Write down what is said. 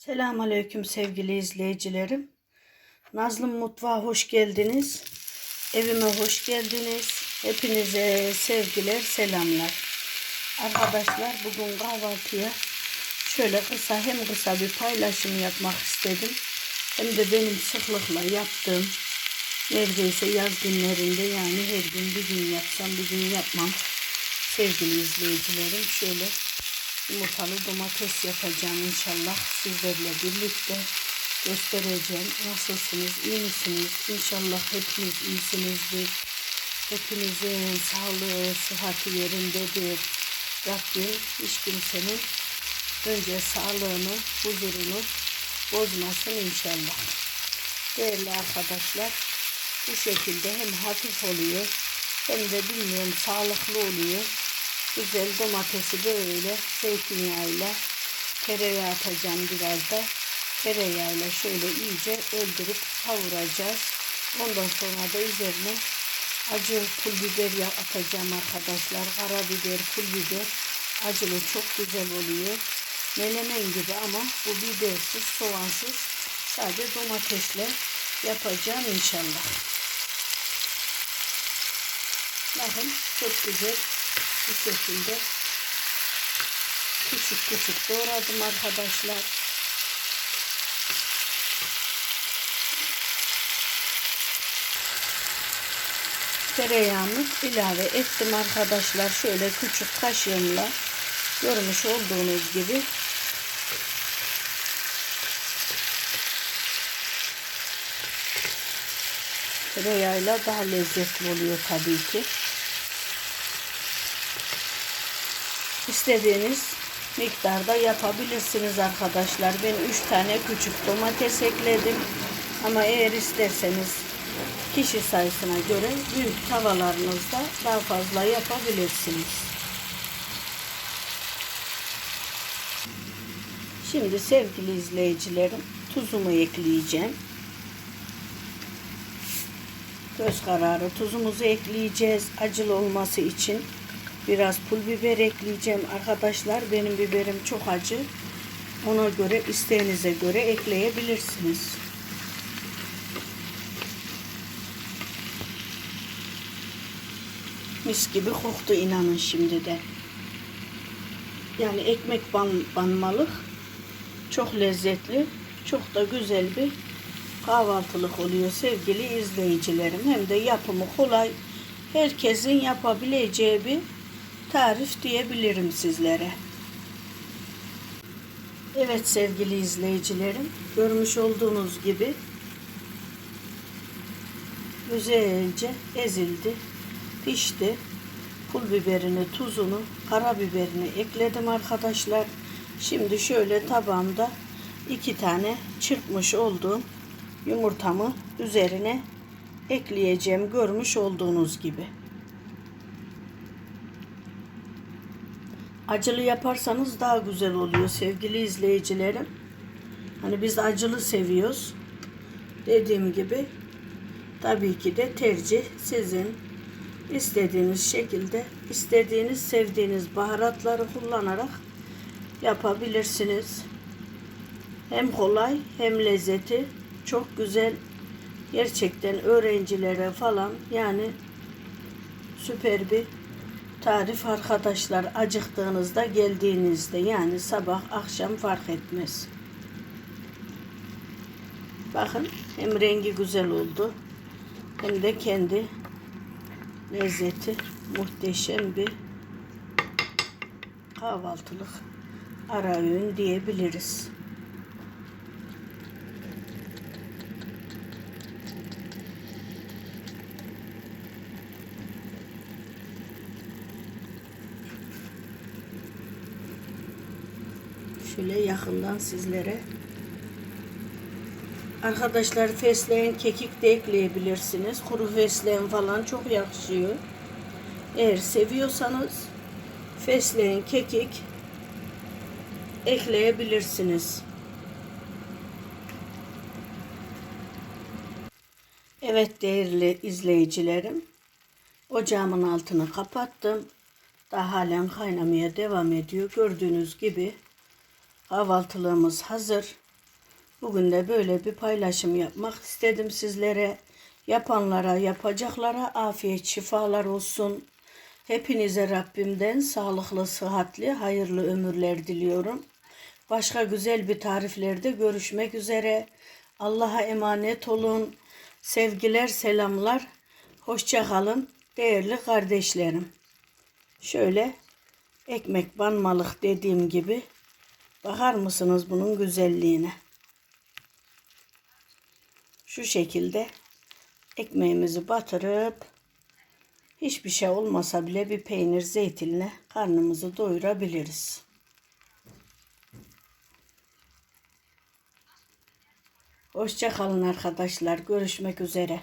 Selamünaleyküm sevgili izleyicilerim. Nazlım Mutfağa hoş geldiniz. Evime hoş geldiniz. Hepinize sevgiler, selamlar. Arkadaşlar bugün kahvaltıya şöyle kısa hem kısa bir paylaşım yapmak istedim. Hem de benim sıklıkla yaptığım neredeyse yaz günlerinde yani her gün bir gün yapsam bir gün yapmam. Sevgili izleyicilerim şöyle yumurtalı domates yapacağım inşallah sizlerle birlikte göstereceğim. Nasılsınız, iyi misiniz? İnşallah hepiniz iyisinizdir. Hepinizin sağlığı, sıhhati yerindedir. Rabbim hiç kimsenin önce sağlığını, huzurunu bozmasın inşallah. Değerli arkadaşlar, bu şekilde hem hafif oluyor hem de bilmiyorum sağlıklı oluyor. Güzel domatesi böyle zeytinyağıyla tereyağı atacağım biraz da. Tereyağıyla şöyle iyice öldürüp kavuracağız. Ondan sonra da üzerine acı pul biber atacağım arkadaşlar. Karabiber, pul biber acılı çok güzel oluyor. Menemen gibi ama bu bibersiz, soğansız sadece domatesle yapacağım inşallah. Bakın çok güzel bu şekilde küçük küçük doğradım arkadaşlar. Tereyağını ilave ettim arkadaşlar. Şöyle küçük kaşığımla görmüş olduğunuz gibi tereyağıyla daha lezzetli oluyor tabii ki. İstediğiniz miktarda yapabilirsiniz arkadaşlar. Ben 3 tane küçük domates ekledim. Ama eğer isterseniz kişi sayısına göre büyük tavalarınızda daha fazla yapabilirsiniz. Şimdi sevgili izleyicilerim tuzumu ekleyeceğim. Göz kararı tuzumuzu ekleyeceğiz acılı olması için. Biraz pul biber ekleyeceğim arkadaşlar. Benim biberim çok acı. Ona göre isteğinize göre ekleyebilirsiniz. Mis gibi koktu inanın şimdi de. Yani ekmek ban, banmalık. Çok lezzetli. Çok da güzel bir kahvaltılık oluyor sevgili izleyicilerim. Hem de yapımı kolay. Herkesin yapabileceği bir tarif diyebilirim sizlere. Evet sevgili izleyicilerim, görmüş olduğunuz gibi güzelce ezildi, pişti. Pul biberini, tuzunu, karabiberini ekledim arkadaşlar. Şimdi şöyle tabağımda iki tane çırpmış olduğum yumurtamı üzerine ekleyeceğim görmüş olduğunuz gibi. Acılı yaparsanız daha güzel oluyor sevgili izleyicilerim. Hani biz acılı seviyoruz. Dediğim gibi tabii ki de tercih sizin istediğiniz şekilde istediğiniz sevdiğiniz baharatları kullanarak yapabilirsiniz. Hem kolay hem lezzeti çok güzel. Gerçekten öğrencilere falan yani süper bir tarif arkadaşlar acıktığınızda geldiğinizde yani sabah akşam fark etmez. Bakın hem rengi güzel oldu hem de kendi lezzeti muhteşem bir kahvaltılık ara öğün diyebiliriz. Şöyle yakından sizlere. Arkadaşlar fesleğen kekik de ekleyebilirsiniz. Kuru fesleğen falan çok yakışıyor. Eğer seviyorsanız fesleğen kekik ekleyebilirsiniz. Evet değerli izleyicilerim. Ocağımın altını kapattım. Daha halen kaynamaya devam ediyor. Gördüğünüz gibi kahvaltılığımız hazır. Bugün de böyle bir paylaşım yapmak istedim sizlere. Yapanlara, yapacaklara afiyet, şifalar olsun. Hepinize Rabbimden sağlıklı, sıhhatli, hayırlı ömürler diliyorum. Başka güzel bir tariflerde görüşmek üzere. Allah'a emanet olun. Sevgiler, selamlar. Hoşça kalın değerli kardeşlerim. Şöyle ekmek banmalık dediğim gibi bakar mısınız bunun güzelliğine? Şu şekilde ekmeğimizi batırıp hiçbir şey olmasa bile bir peynir zeytinle karnımızı doyurabiliriz. Hoşça kalın arkadaşlar. Görüşmek üzere.